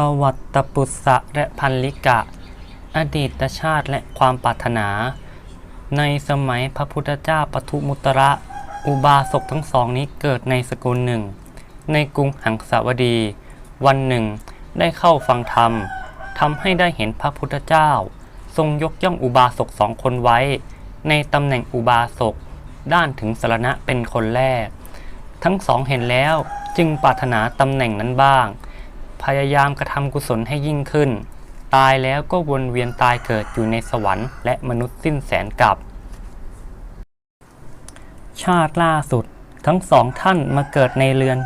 ประวัติปุษะและพันลิกะ อดีตชาติและความปรารถนา ในสมัยพระพุทธเจ้าปทุมุตระ อุบาสกทั้งสองนี้เกิดในสกุลหนึ่ง ในกรุงหังสาวดี วันหนึ่งได้เข้าฟังธรรมทำให้ได้เห็นพระพุทธเจ้า ทรงยกย่องอุบาสกสองคนไว้ ในตำแหน่งอุบาสกด้านถึงสรณะเป็นคนแรก ทั้งสองเห็นแล้วจึงปรารถนาตำแหน่งนั้นบ้าง พยายามกระทำกุศลให้ยิ่งขึ้น ตายแล้วก็วนเวียนตายเกิดอยู่ในสวรรค์และมนุษย์สิ้นแสนกับชาติล่าสุดทั้งสองท่านมาเกิดในเรือน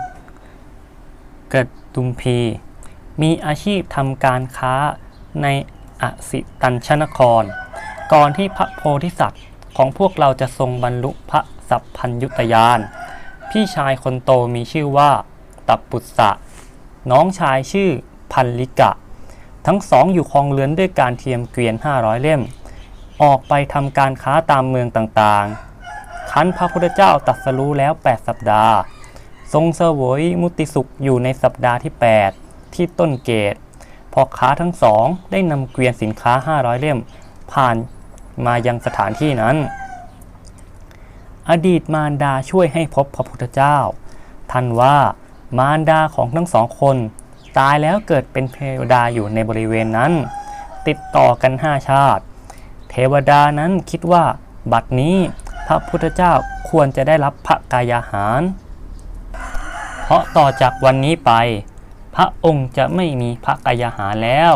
เกิดตุมพี มีอาชีพทำการค้าในอสิตัญชนคร ก่อนที่พระโพธิสัตว์ของพวกเราจะทรงบรรลุพระสัพพัญยุตยาน พี่ชายคนโตมีชื่อว่า ตับปุตสะ น้องชายชื่อพันลิกะ ทั้งสองอยู่คลองเรือนด้วยการเทียมเกวียน 500 เล่ม ออกไปทำการค้าตามเมืองต่างๆ คันพระพุทธเจ้าตรัสรู้แล้ว 8 สัปดาห์ ทรงเสวยมุติสุขอยู่ในสัปดาห์ที่ 8 ที่ต้นเกตพอค้าทั้งสองได้นำเกวียนสินค้า 500 เล่ม ผ่านมายังสถานที่นั้น อดีตมารดาช่วยให้พบพระพุทธเจ้าท่านว่า มารดาของทั้งสองคน ตายแล้วเกิดเป็นเทวดาอยู่ในบริเวณนั้น ติดต่อกันห้าชาติ เทวดานั้นคิดว่า บัดนี้พระพุทธเจ้าควรจะได้รับพระกายาหาร เพราะต่อจากวันนี้ไป พระองค์จะไม่มีพระกายาหารแล้ว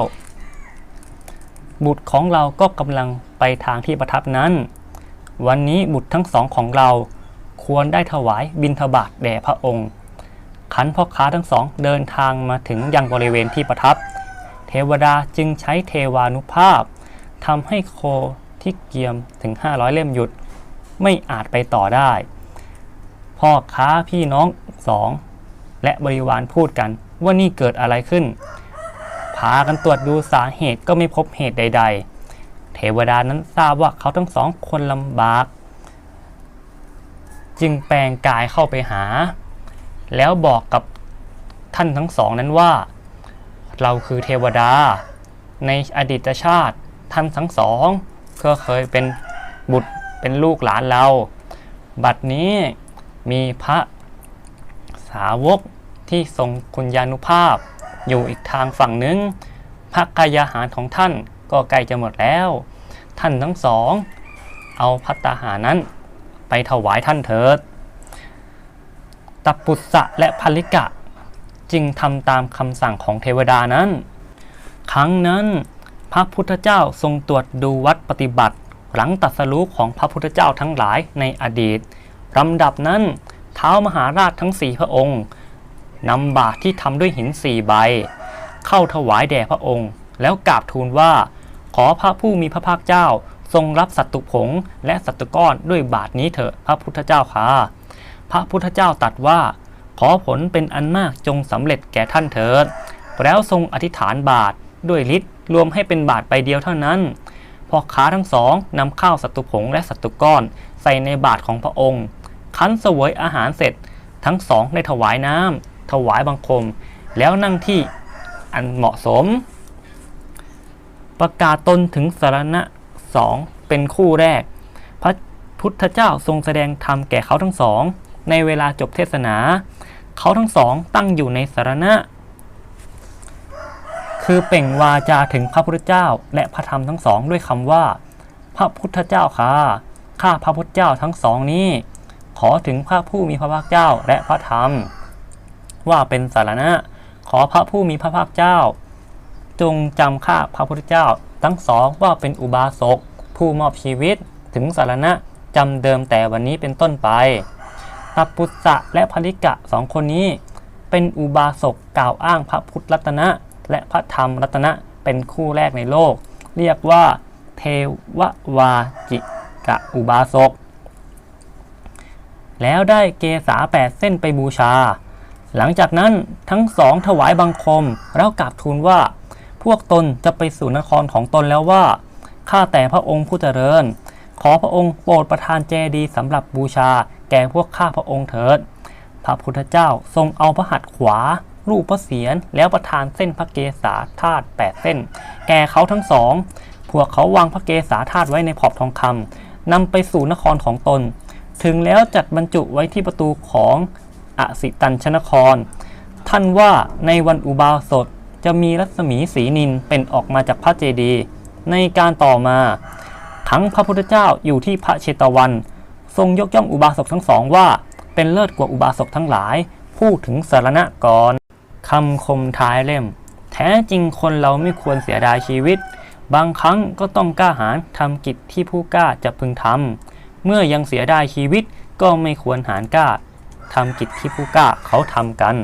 บุตรของเราก็กำลังไปทางที่ประทับนั้น วันนี้บุตรทั้งสองของเราควรได้ถวายบิณฑบาตแด่พระองค์ ขันพ่อค้าทั้งสองเดินทางมาถึงยังบริเวณที่ประทับ เทวดาจึงใช้เทวานุภาพทำให้โคที่เกียมถึง 500 เล่มหยุด ไม่อาจไปต่อได้ พ่อค้าพี่น้องสองและบริวารพูดกันว่านี่เกิดอะไรขึ้น พากันตรวจดูสาเหตุก็ไม่พบเหตุใด ๆ เทวดานั้นทราบว่าเขาทั้งสองคนลำบาก จึงแปลงกายเข้าไปหา แล้วบอกกับท่านทั้งสองนั้นว่า เราคือเทวดา ในอดีตชาติท่านทั้งสองก็เคยเป็นบุตรเป็นลูกหลานเรา บัดนี้มีพระสาวกที่ทรงคุณยานุภาพ อยู่อีกทางฝั่งหนึ่งพระกายาหารของท่านก็ใกล้จะหมดแล้ว ท่านทั้งสอง เอาพัตตาหารนั้น ไปถวายท่านเถิด ตปุสะและพลิกะ จึงทำตามคำสั่งของเทวดานั้น ครั้งนั้นพระพุทธเจ้าทรงตรวจดูวัดปฏิบัติ หลังตรัสรู้ของพระพุทธเจ้าทั้งหลายในอดีตลำดับนั้นเท้ามหาราชทั้งสี่พระองค์นำบาตรที่ทำด้วยหินสี่ใบ เข้าถวายแด่พระองค์ แล้วกราบทูลว่า ขอพระผู้มีพระภาคเจ้าทรงรับสัตตุผงและสัตตุก้อนด้วยบาทนี้เถอะพระพุทธเจ้าค่ะ พระพุทธเจ้าตรัสว่า ขอผลเป็นอันมากจงสำเร็จแก่ท่านเถิด แล้วทรงอธิษฐานบาทด้วยฤทธิ์รวมให้เป็นบาทใบเดียวเท่านั้นพอค้าทั้งสองนำข้าวสัตตุผงและสัตตุก้อน ใส่ในบาทของพระองค์ คั้นเสวยอาหารเสร็จ ทั้งสองได้ถวายน้ำถวายบังคม แล้วนั่งที่อันเหมาะสม ประกาศตนถึงสารณะสองเป็นคู่แรก พระพุทธเจ้าทรงแสดงธรรมแก่เขาทั้งสอง ในเวลาจบเทศนา เขาทั้งสองตั้งอยู่ในสารณะ คือเป่งวาจาถึงพระพุทธเจ้าและพระธรรมทั้งสองด้วยคำว่า พระพุทธเจ้าค่ะข้าพระพุทธเจ้าทั้งสองนี้ ขอถึงพระผู้มีพระภาคเจ้าและพระธรรม ว่าเป็นสารณะ ขอพระผู้มีพระภาคเจ้า จงจำข้าพระพุทธเจ้าทั้งสองว่าเป็นอุบาสกผู้มอบชีวิตถึงสารณะจำเดิมแต่วันนี้เป็นต้นไป ตัปุสะและภริกะสองคนนี้ เป็นอุบาสกกล่าวอ้างพระพุทธรัตนะ และพระธรรมรัตนะเป็นคู่แรกในโลก เรียกว่าเทววาจิกะอุบาสก แล้วได้เกษาแปดเส้นไปบูชา หลังจากนั้นทั้งสองถวายบังคมแล้วกราบทูลว่า พวกตนจะไปสู่นครของตนแล้วว่าข้าแต่พระองค์ผู้เจริญ ขอพระองค์โปรดประทานเจดีย์สำหรับบูชา แก่พวกข้าพระองค์เถิด พระพุทธเจ้าทรงเอาพระหัตถ์ขวารูปพระเศียรแล้วประทานเส้นพระเกศาธาตุแปดเส้น แก่เขาทั้งสอง พวกเขาวางพระเกศาธาตุไว้ในขอบทองคำนำไปสู่นครของตน ถึงแล้วจัดบรรจุไว้ที่ประตูของอสิตัญชนคร ท่านว่าในวันอุบาสกจะมีรัศมีสีนินเป็นออกมาจากพระเจดีย์ในการต่อมา ทั้งพระพุทธเจ้าอยู่ที่พระเชตวัน ทรงยกย่องอุบาสกทั้งสองว่า เป็นเลิศกว่าอุบาสกทั้งหลาย พูดถึงสารณะก่อนคำคมท้ายเล่ม แท้จริงคนเราไม่ควรเสียดายชีวิต บางครั้งก็ต้องกล้าหาญทำกิจที่ผู้กล้าจะพึงทำเมื่อยังเสียดายชีวิตก็ไม่ควรหารกล้าทำกิจที่ผู้กล้าเขาทำกัน